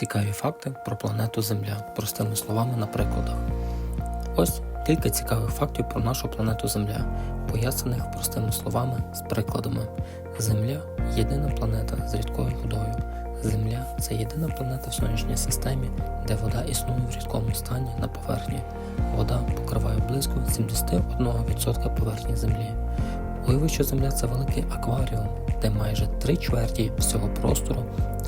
Цікаві факти про планету Земля, простими словами на прикладах. Ось кілька цікавих фактів про нашу планету Земля, пояснених простими словами з прикладами. Земля єдина планета з рідкою водою. Земля це єдина планета в сонячній системі, де вода існує в рідкому стані на поверхні. Вода покриває близько 71% поверхні Землі. Уяви, що Земля це великий акваріум, де майже три чверті всього простору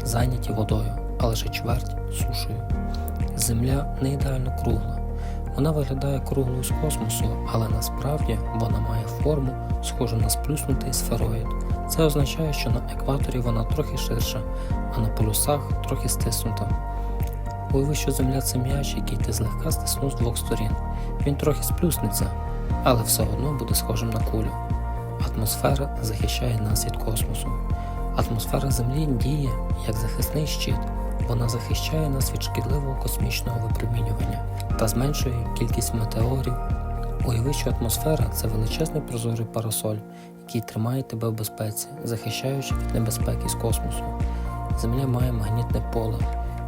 зайняті водою, а лише чверть сушею. Земля не ідеально кругла. Вона виглядає круглою з космосу, але насправді вона має форму, схожу на сплюснутий сфероїд. Це означає, що на екваторі вона трохи ширша, а на полюсах трохи стиснута. Уяви, що Земля це м'яч, який ти злегка стиснув з двох сторін. Він трохи сплюснеться, але все одно буде схожим на кулю. Атмосфера захищає нас від космосу. Атмосфера Землі діє як захисний щит. Вона захищає нас від шкідливого космічного випромінювання та зменшує кількість метеорів. Уяви, що атмосфера це величезний прозорий парасоль, який тримає тебе в безпеці, захищаючи від небезпеки з космосу. Земля має магнітне поле.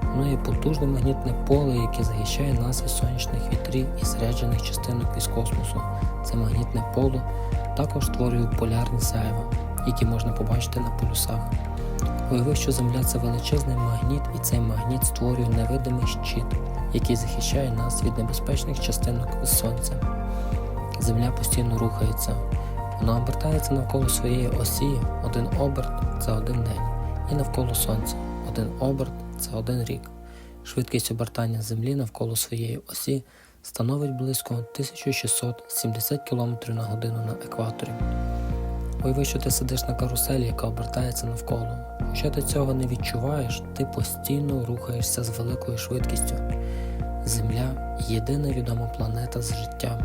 Воно є потужне магнітне поле, яке захищає нас від сонячних вітрів і заряджених частинок із космосу. Це магнітне поле також створює полярні сяйва, які можна побачити на полюсах. Уяви, Земля це величезний магніт, і цей магніт створює невидимий щит, який захищає нас від небезпечних частинок сонця. Земля постійно рухається. Вона обертається навколо своєї осі, один оберт це один день, і навколо Сонця. Один оберт це один рік. Швидкість обертання Землі навколо своєї осі становить близько 1670 км на годину на екваторі. Уяви, що ти сидиш на каруселі, яка обертається навколо. Хоча ти цього не відчуваєш, ти постійно рухаєшся з великою швидкістю. Земля єдина відома планета з життям.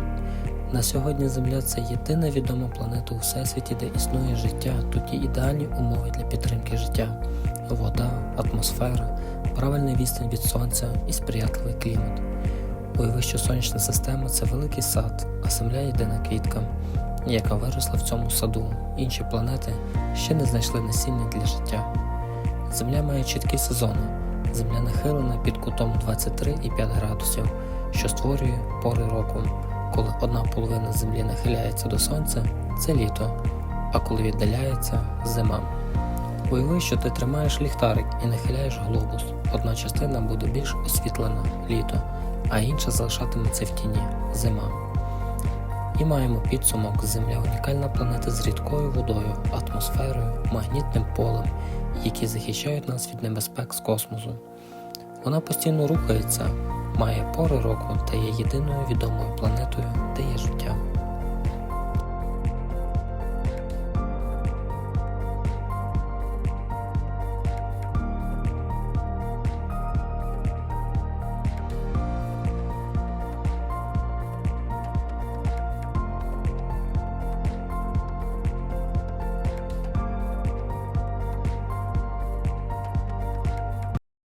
На сьогодні Земля це єдина відома планета у всесвіті, де існує життя. Тут є ідеальні умови для підтримки життя: вода, атмосфера, правильний відстань від сонця і сприятливий клімат. Уяви, що сонячна система це великий сад, а Земля єдина квітка, яка виросла в цьому саду. Інші планети ще не знайшли насіння для життя. Земля має чіткі сезони. Земля нахилена під кутом 23,5 градусів, що створює пори року. Коли одна половина землі нахиляється до сонця, це літо, а коли віддаляється зима. Уяви, що ти тримаєш ліхтарик і нахиляєш глобус. Одна частина буде більш освітлена літо, а інша залишатиметься в тіні зима. І маємо підсумок Земля унікальна планета з рідкою водою, атмосферою, магнітним полем, які захищають нас від небезпек з космосу. Вона постійно рухається, має пори року та є єдиною відомою планетою, де є життя.